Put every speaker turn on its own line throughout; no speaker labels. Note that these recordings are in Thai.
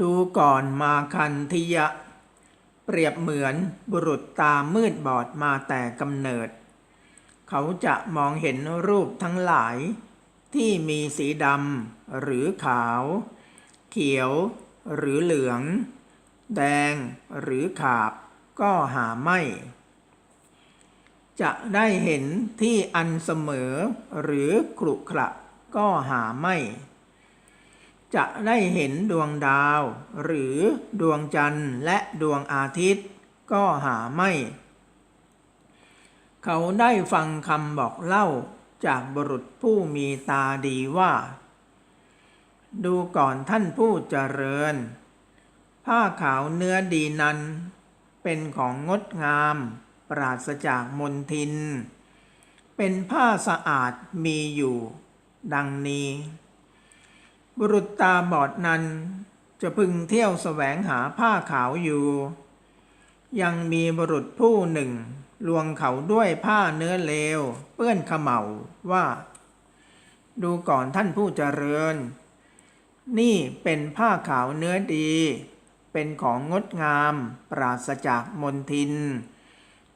ดูก่อนมาคันทิยะ เปรียบเหมือนบุรุษตามืดบอดมาแต่กำเนิด เขาจะมองเห็นรูปทั้งหลาย ที่มีสีดำหรือขาว เขียวหรือเหลือง แดงหรือขาบก็หาไม่ จะได้เห็นที่อันเสมอหรือขรุขระก็หาไม่ จะได้เห็นดวงดาว หรือดวงจันทร์และดวงอาทิตย์ ก็หาไม่ เขาได้ฟังคำบอกเล่าจากบุรุษผู้มีตาดีว่า ดูก่อนท่านผู้เจริญ ผ้าขาวเนื้อดีนั้น เป็นของงดงาม ปราศจากมลทิน เป็นผ้าสะอาดมีอยู่ ดังนี้ บุรุษตาบอดนั้น จะพึงเที่ยวแสวงหาผ้าขาวอยู่ ยังมีบุรุษผู้หนึ่ง ลวงเขาด้วยผ้าเนื้อเลว เปื้อนขม่าว่า ดูก่อนท่านผู้เจริญ นี่เป็นผ้าขาวเนื้อดี เป็นของงดงามปราศจากมลทิน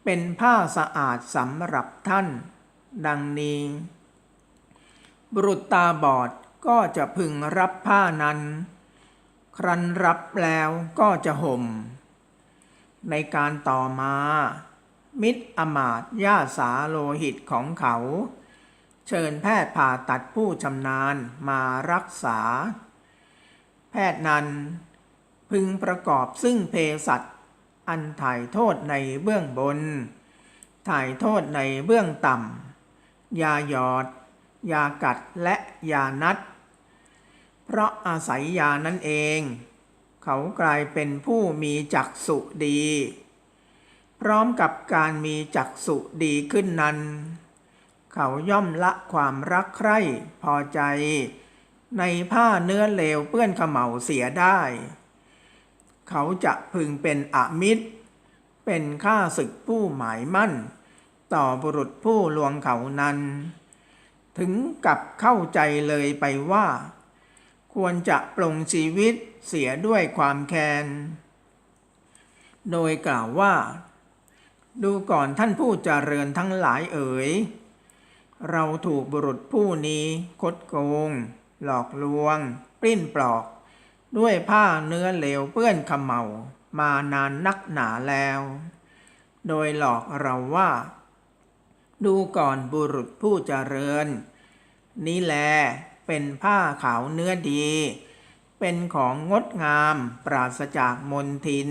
เป็นผ้าสะอาดสำหรับท่าน ดังนี้ บุรุษตาบอด ก็จะพึงรับผ้านั้น ครั้นรับแล้วก็จะห่ม ในการต่อมา มิตรอมาตย์ญาสาโลหิตของเขา เชิญแพทย์ผ่าตัดผู้ชำนาญมารักษา แพทย์นั้น พึงประกอบซึ่งเภสัชอันถ่ายโทษในเบื้องบน ถ่ายโทษในเบื้องต่ำยาหยอด ยากัดและยานัด เพราะอาศัยยานั่นเอง เขากลายเป็นผู้มีจักษุดี พร้อมกับการมีจักษุดีขึ้นนั้น เขาย่อมละความรักใคร่พอใจ ในผ้าเนื้อเลวเปื้อนขม่าเสียได้ เขาจะพึงเป็นอมิตร เป็นข้าศึกผู้หมายมั่น ต่อบุรุษผู้ลวงเขานั้น ถึงกับเข้าใจเลยไปว่า ควรจะปลงชีวิตเสียด้วยความแค้น โดยกล่าวว่า ดูก่อนท่านผู้เจริญทั้งหลายเอ๋ย เราถูกบุรุษผู้นี้คดโกง หลอกลวง ปลิ้นปลอก ด้วยผ้าเนื้อเหลวเปื้อนขมเมามานานนักหนาแล้ว โดยหลอกเราว่า ดูก่อนบุรุษผู้เจริญ นี้แล เป็นผ้าขาวเนื้อดี เป็นของงดงามปราศจากมลทิน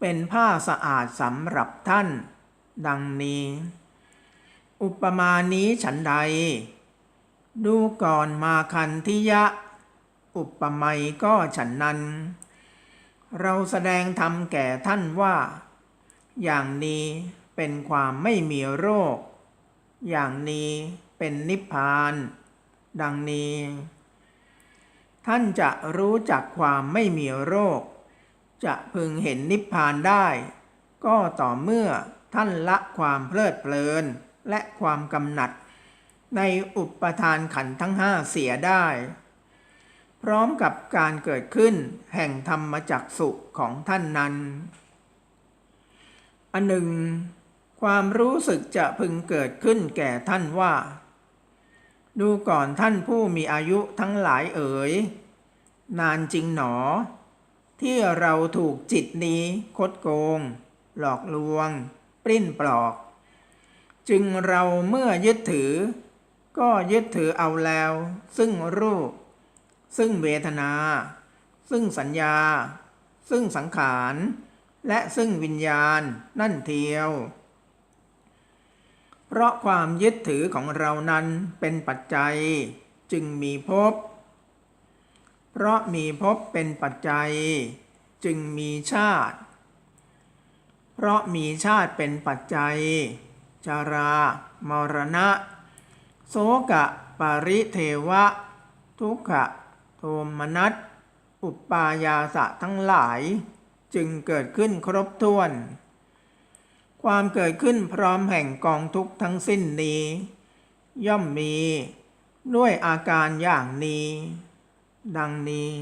เป็นผ้าสะอาดสำหรับท่าน ดังนี้ อุปมานี้ฉันใด ดูก่อนมาคันทิยะ อุปไมยก็ฉันนั้น เราแสดงธรรมแก่ท่านว่า อย่างนี้เป็นความไม่มีโรค อย่างนี้เป็นนิพพาน ดังนี้ ท่านจะรู้จักความไม่มีโรค จะพึงเห็นนิพพานได้ ก็ต่อเมื่อท่านละความเพลิดเพลินและความกำหนัด ในอุปทานขันทั้งห้าเสียได้ พร้อมกับการเกิดขึ้นแห่งธรรมจักสุของท่านนั้น อันหนึ่ง ความรู้สึกจะพึงเกิดขึ้นแก่ท่านว่า ดูก่อนท่านผู้มีอายุทั้งหลายเอ๋ย นานจริงหนอ ที่เราถูกจิตนี้คดโกง หลอกลวง ปลิ้นปลอก จึงเราเมื่อยึดถือ ก็ยึดถือเอาแล้ว ซึ่งรูป ซึ่งเวทนา ซึ่งสัญญา ซึ่งสังขาร และซึ่งวิญญาณนั่นเทียว เพราะความยึดถือของเรานั้นเป็นปัจจัยจึงมีภพ เพราะมีภพเป็นปัจจัย จึงมีชาติ เพราะมีชาติเป็นปัจจัย จารามรณะ โสกะ ปริเทวะ ทุกขะ โทมนัส อุปปายาสะทั้งหลาย จึงเกิดขึ้นครบถ้วน ความเกิดขึ้นพร้อมแห่งกองทุกทั้งสิ้นนี้ ย่อมมีด้วยอาการอย่างนี้ ดังนี้